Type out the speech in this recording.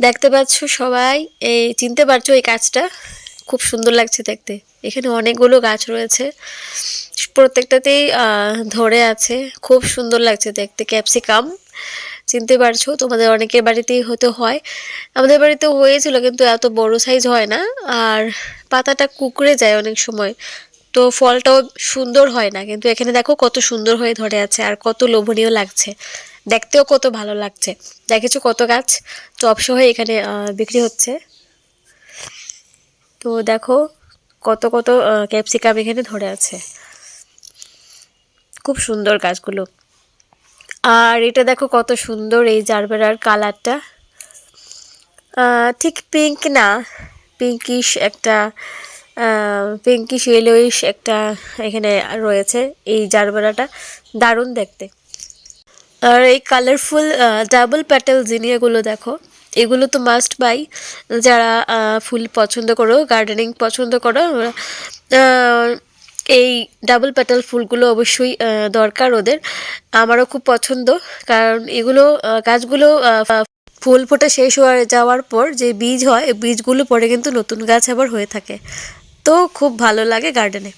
দেখতে পাচ্ছ সবাই? এই চিনতে পারছ এই গাছটা? খুব সুন্দর লাগছে দেখতে। এখানে অনেকগুলো গাছ রয়েছে। প্রত্যেকটাতেই ধরে আছে। খুব সুন্দর লাগছে দেখতে, ক্যাপসিকাম। চিনতে পারছ? তোমাদের অনেকের বাড়িতেই হতে হয়। আমাদের বাড়িতেও হয়েছিল, কিন্তু এত বড় সাইজ হয় না। আর পাতাটা কুকড়ে যায় অনেক সময়। তো ফলটাও সুন্দর হয় না, কিন্তু এখানে দেখো কত সুন্দর হয়ে ধরে আছে আর কত লোভনীয় লাগছে। দেখতেও কত ভালো লাগছে। দেখেছ কত গাছ টপসহ এখানে বিক্রি হচ্ছে। তো দেখো, কত কত ক্যাপসিকাম এখানে ধরে আছে। খুব সুন্দর গাছগুলো। আর এটা দেখো কত সুন্দর এই জারবেরার কালারটা। ঠিক পিঙ্ক না, পিঙ্কিশ একটা পিঙ্কিশ ইয়েলোইশ একটা এখানে রয়েছে এই জারবেরাটা। দারুণ দেখতে। আর এই কালারফুল ডাবল প্যাটেল জিনিয়াগুলো দেখো, এগুলো তো মাস্ট বাই যারা ফুল পছন্দ করো গার্ডেনিং পছন্দ করো এই ডাবল প্যাটেল ফুলগুলো অবশ্যই দরকার ওদের। আমারও খুব পছন্দ, কারণ এগুলো গাছগুলো ফুল ফোটা শেষ হয়ে যাওয়ার পর যে বীজ হয় বীজগুলো পরে কিন্তু নতুন গাছ আবার হয়ে থাকে। তো খুব ভালো লাগে গার্ডেনে